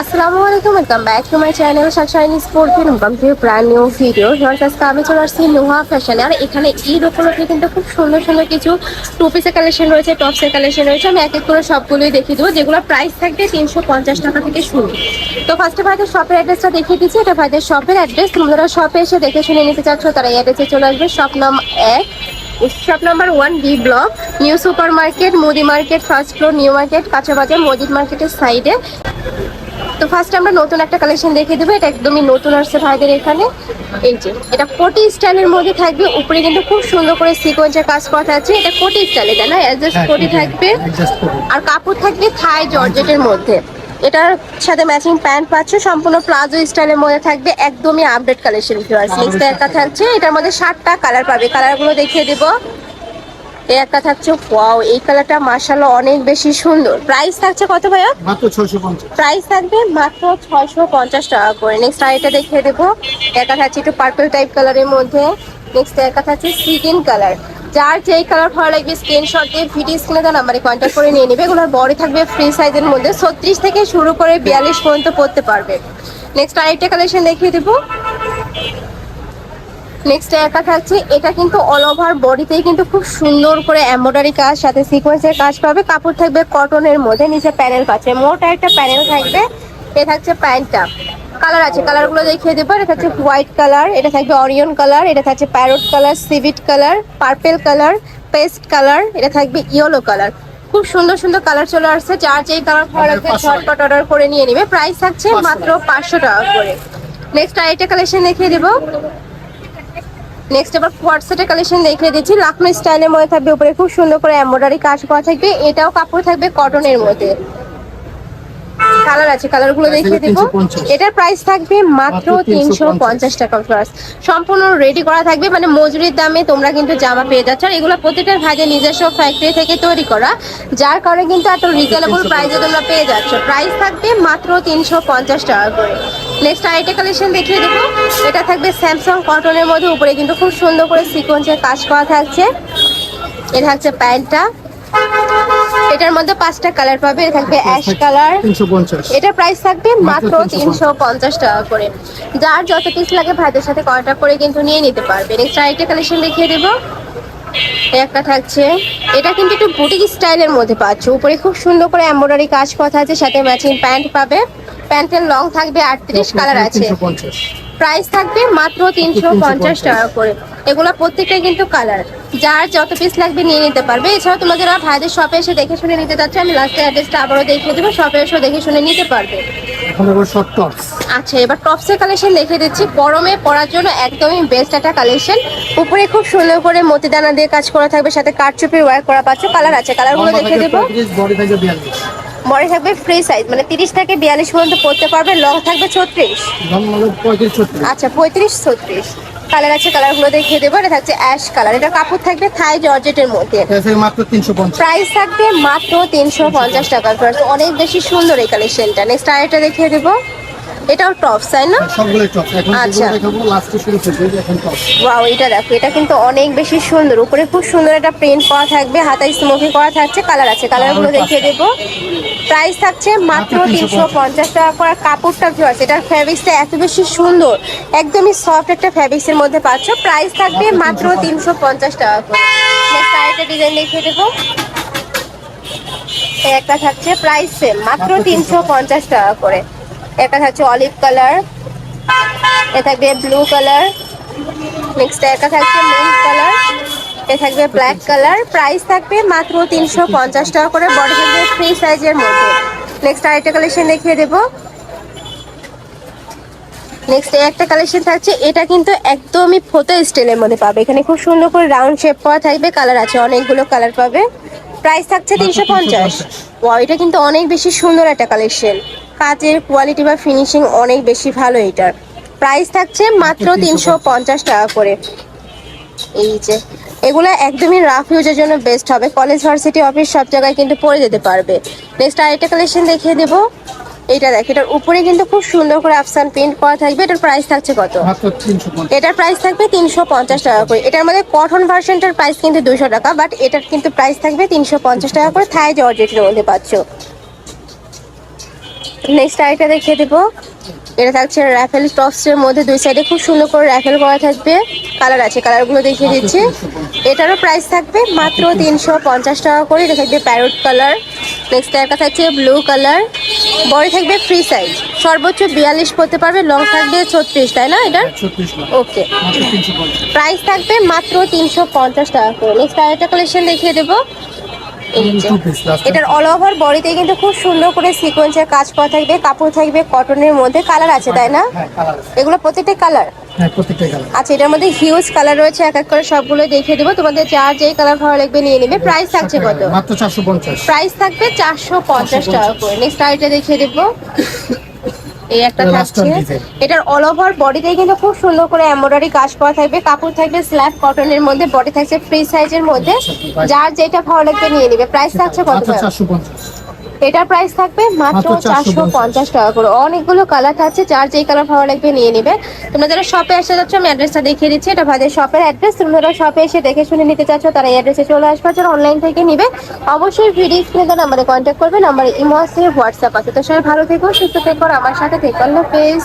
আসসালামু আলাইকুম welcome back to my channel সাকশাইনি sport welcome to brand new video সবার আজকে আমি চলে আসছি নোহা ফ্যাশনে আর এখানে ঈদ উপলক্ষে কিন্তু খুব সুন্দর সুন্দর কিছু টু পিসের কালেকশন রয়েছে টপসের কালেকশন রয়েছে। আমি এক এক করে সবগুলোই দেখিয়ে দেবো, যেগুলো প্রাইস থাকবে তিনশো পঞ্চাশ টাকা থেকে শুরু। তো ফার্স্টে ভাইদের শপের অ্যাড্রেসটা দেখিয়ে দিচ্ছি। এটা ভাইদের শপের অ্যাড্রেস তোমরা শপে এসে দেখে শুনে নিতে চাচ্ছ, তারা এই অ্যাড্রেসে চলে আসবে। শপ নাম এক shop number one B block new super market মুদি market first floor new market কাঁচাবাজার মসজিদ মার্কেটের সাইডে তো ফার্স্ট আমরা নতুন একটা কালেকশন দেখে দেবো। এটা একদমই নতুন আসছে ভাইদের এখানে। এই যে এটা কোটি স্টাইলের মধ্যে থাকবে। উপরে কিন্তু খুব সুন্দর করে সিকোয়েন্সের কাজ করা আছে। এটা কোটি স্টাইলে তাই না? অ্যাডজাস্ট কোটি থাকবে। আর কাপড় থাকবে থাই জর্জেটের মধ্যে। এটার সাথে ম্যাচিং প্যান্ট পাচ্ছ। সম্পূর্ণ প্লাজো স্টাইলের মধ্যে থাকবে। একদমই আপডেট কালেকশন ভিউয়ার্স নেক্সট একটা থাকছে। এটার মধ্যে সাতটা কালার পাবে। কালারগুলো দেখিয়ে দেবো। এই একটা থাকছে ওয়াও এই কালারটা মার্শাল্লাহ অনেক বেশি সুন্দর। প্রাইস থাকছে কত ভাইয়া? মাত্র ছয়শো পঞ্চাশ। প্রাইস থাকবে মাত্র ছয়শো পঞ্চাশ টাকা করে। নেক্সট আরেকটা দেখিয়ে দেবো। একা থাকছে একটু পার্পল টাইপ কালারের মধ্যে। নেক্সট একা থাকছে সিকিন কালার যার যেই কালার ভালো লাগবে স্ক্রিনশট দিয়ে ভিডিও স্ক্রিনে দেওয়া নাম্বারে কন্ট্যাক্ট করে নিয়ে নেবে। এগুলোর বড় থাকবে ফ্রি সাইজের মধ্যে। ছত্রিশ থেকে শুরু করে বিয়াল্লিশ পর্যন্ত পড়তে পারবে। নেক্সট আরেকটা কালেকশন দেখিয়ে দেবো। নেক্সট একা থাকছে এটা কিন্তু অল ওভার বডিতেই কিন্তু খুব সুন্দর করে এমব্রয়ডারি কাজ সাথে সিকোয়েন্সের কাজ পাবে। কাপড় থাকবে কটনের মধ্যে নিচে প্যানেল পাচ্ছে মোটা একটা প্যানেল থাকবে এ থাকছে প্যান্টটা। কালার আছে কালারগুলো দেখিয়ে দেবো। এটা থাকছে হোয়াইট কালার এটা থাকবে অরিয়ন কালার এটা থাকছে parrot colour সিভিট colour purple colour paste colour এটা থাকবে ইয়েলো কালার খুব সুন্দর সুন্দর কালার চলে আসছে। যার যেই কালার ভালো লাগবে ঝটপট অর্ডার করে নিয়ে নেবে। প্রাইস থাকছে মাত্র পাঁচশো টাকা করে। নেক্সট আরেকটা কালেকশন দেখিয়ে দেবো। নেক্সট এবার কোয়ার্টসেটের কালেকশন দেখিয়ে দিচ্ছি। লাখনো স্টাইলের মধ্যে থাকবে উপরে। খুব সুন্দর করে এমব্রয়ডারি কাজ করা থাকবে। এটাও কাপড় থাকবে কটনের মধ্যে। কালার আছে কালারগুলো দেখিয়ে দেবো। এটার প্রাইস থাকবে মাত্র তিনশো 350 পঞ্চাশ টাকা প্লাস সম্পূর্ণ রেডি করা থাকবে মানে মজুরির দামে তোমরা কিন্তু জামা পেয়ে যাচ্ছ। আর এগুলো প্রত্যেকটা ভাইদের নিজস্ব ফ্যাক্টরি থেকে তৈরি করা যার কারণে কিন্তু এত রিজনেবল প্রাইসে তোমরা পেয়ে যাচ্ছ। প্রাইস থাকবে মাত্র তিনশো পঞ্চাশ টাকা করে। নেক্সট আরেকটা কালেকশন দেখিয়ে দেবো। এটা থাকবে স্যামসাং কটনের মধ্যে। উপরে কিন্তু খুব সুন্দর করে সিকোয়েন্সের কাজ করা থাকছে। এটা থাকছে প্যান্টটা এটার মধ্যে পাঁচটা কালার পাবে। থাকবে অ্যাশ কালার। এটা প্রাইস থাকবে মাত্র তিনশো পঞ্চাশ। টাকা করে। যার যত পিস লাগে ভাইদের সাথে কয়টা করে কিন্তু নিয়ে নিতে পারবে নেক্সট আরেকটা কালেকশন দেখিয়ে দেবো। একটা থাকছে। এটা কিন্তু একটু বুটিক স্টাইলের মধ্যে পাচ্ছ। উপরে খুব সুন্দর করে এম্ব্রয়ডারি কাজ কথা আছে সাথে ম্যাচিং প্যান্ট পাবে। প্যান্টের লং থাকবে আটত্রিশ কালার আছে। প্রাইস থাকবে মাত্র তিনশো পঞ্চাশ টাকা করে। এগুলো প্রত্যেকটাই কিন্তু কালার। যার যত পিস লাগবে নিয়ে নিতে পারবে। এছাড়াও তোমরা যারা ভাইদের শপে এসে দেখে শুনে নিতে চাচ্ছ আমি লাস্টে অ্যাড্রেসটা আবারও দেখিয়ে দেবো। শপে এসেও দেখে শুনে নিতে পারবে। আচ্ছা এবার টপসের কালেকশন দেখে দিচ্ছি। গরমে পরার জন্য একদমই বেস্ট একটা কালেকশন উপরে খুব সুন্দর করে মতিদানা দিয়ে কাজ করা থাকবে সাথে কাঠচুপির ওয়ার করা পাচ্ছ। কালার আছে। কালারগুলো দেখে দেবো। বডি থাকবে ফ্রি সাইজ মানে তিরিশ থেকে বিয়াল্লিশ পর্যন্ত পড়তে পারবে লং থাকবে ছত্রিশ। আচ্ছা পঁয়ত্রিশ, ছত্রিশ। কালার আছে কালারগুলো দেখিয়ে দেবো, এটা থাকছে অ্যাশ কালার এটা কাপড় থাকবে থাই জর্জেটের মধ্যে। মাত্র তিনশো পঞ্চাশ প্রাইস থাকবে মাত্র তিনশো পঞ্চাশ টাকা অনেক বেশি সুন্দর এই কালেকশনটা নেক্সট আরেকটা দেখিয়ে দেবো। এটাও টপস তাই না? সবগুলোই টপস এখন আচ্ছা। দেখাবো লাস্টে শুরু থেকে এখন টপস ওয়াও এটা দেখো এটা কিন্তু অনেক বেশি সুন্দর। উপরে খুব সুন্দর একটা প্রিন্ট করা থাকবে হাতায় স্মোকি করা থাকছে কালার আছে। কালারগুলো দেখিয়ে দেবো। প্রাইস থাকছে মাত্র তিনশো পঞ্চাশ। টাকা করে। কাপড়টা কি আছে এটার ফ্যাব্রিক্সটা এত বেশি সুন্দর। একদমই সফট একটা ফ্যাব্রিক্সের মধ্যে পাচ্ছ। প্রাইস থাকবে মাত্র তিনশো পঞ্চাশ। টাকা করে। নেক্সট আরেকটা ডিজাইন দেখিয়ে দেবো। একটা থাকছে প্রাইস সেম মাত্র তিনশো পঞ্চাশ টাকা করে। একটা থাকছে অলিভ কালার এ থাকবে ব্লু কালার নেক্সট একটা থাকছে মিন্ট কালার এ থাকবে ব্ল্যাক কালার প্রাইস থাকবে মাত্র তিনশো পঞ্চাশ টাকা করে বডি থাকবে ফ্রি সাইজের মধ্যে। নেক্সট আরেকটা কালেকশন দেখিয়ে দেবো। নেক্সট একটা কালেকশন থাকছে, এটা কিন্তু একদমই ফটো স্টাইলের মধ্যে পাবে। এখানে খুব সুন্দর করে রাউন্ড শেপ করা থাকবে কালার আছে, অনেকগুলো কালার পাবে। প্রাইস থাকছে তিনশো পঞ্চাশ। ওয়াও এটা কিন্তু অনেক বেশি সুন্দর একটা কালেকশন কাজের কোয়ালিটি বা ফিনিশিং অনেক বেশি ভালো এটার। প্রাইস থাকছে মাত্র তিনশো পঞ্চাশ। টাকা করে। এই যে এগুলো একদমই রাফ ইউজের জন্য বেস্ট হবে। কলেজ ভার্সিটি অফিস সব জায়গায় কিন্তু পরে যেতে পারবে। নেক্সট আরেকটা কালেকশন দেখিয়ে দেবো। এটা দেখ এটার উপরে কিন্তু খুব সুন্দর করে আফসান প্রিন্ট করা থাকবে। এটার প্রাইস থাকছে কত? এটার প্রাইস থাকবে তিনশো পঞ্চাশ টাকা করে। এটার মধ্যে কটন ভার্সনটার প্রাইস কিন্তু দুশো টাকা বাট এটার কিন্তু প্রাইস থাকবে তিনশো পঞ্চাশ টাকা করে থাই জর্জেটের মধ্যে পাচ্ছ। নেক্সট আরেকটা দেখিয়ে দেবো। এটা থাকছে র্যাফেল টপসের মধ্যে দুই সাইডে খুব সুন্দর করে র্যাফেল করা থাকবে। কালার আছে কালারগুলো দেখিয়ে দিচ্ছি। এটারও প্রাইস থাকবে মাত্র তিনশো পঞ্চাশ টাকা করে। এটা থাকবে প্যারোট কালার নেক্সট একটা থাকছে ব্লু কালার বড় থাকবে ফ্রি সাইজ সর্বোচ্চ বিয়াল্লিশ পড়তে পারবে লং থাকবে ছত্রিশ তাই না এটা ওকে প্রাইস থাকবে মাত্র তিনশো পঞ্চাশ টাকা করে। নেক্সট আরেকটা কালেকশন দেখিয়ে দেবো। এই যে। এটার অল ওভার বডিতে কিন্তু খুব সুন্দর করে সিকোয়েন্সের কাজ করা থাকবে কাপড় থাকবে কটনের মধ্যে কালার আছে তাই না? হ্যাঁ এগুলো প্রত্যেকটা কালার হ্যাঁ কালার আচ্ছা এটার মধ্যে হিউজ কালার রয়েছে এক এক করে সবগুলো দেখিয়ে দেবো। তোমাদের যার যেই কালার ভালো লাগবে নিয়ে নেবে। প্রাইস থাকছে কত? মাত্র চারশো পঞ্চাশ। প্রাইস থাকবে চারশো পঞ্চাশ টাকা করে। নেক্সট আইটা দেখিয়ে দেবো। এই একটা থাকছে। এটার অল ওভার বডিতে কিন্তু খুব সুন্দর করে এমব্রয়ডারি কাজ করা থাকবে। কাপড় থাকবে স্ল্যাব কটনের মধ্যে বডি থাকছে ফ্রি সাইজের মধ্যে। যার যেটা ভালো লাগবে নিয়ে নেবে। প্রাইস থাকছে কত এটার প্রাইস থাকবে মাত্র চারশো পঞ্চাশ। টাকা করে। অনেকগুলো কালার থাকছে যার যেই কালার ভালো লাগবে নিয়ে নিবে। তোমরা যারা শপে আসতে যাচ্ছ আমি অ্যাড্রেসটা দেখিয়ে দিচ্ছি। এটা ভাইদের শপের অ্যাড্রেস তোমরা যারা শপে এসে দেখে শুনে নিতে চাচ্ছ তারা এই অ্যাড্রেসে চলে আসবে। যারা অনলাইন থেকে নিবে অবশ্যই ভিডিও স্ক্রিনে তো নাম্বারে কন্ট্যাক্ট করবে। নাম্বারে ইমো আছে হোয়াটসঅ্যাপ আছে। তো সবাই ভালো থেকো সুস্থ থেকো। আমার সাথে থেকো আল্লাহ হাফেজ।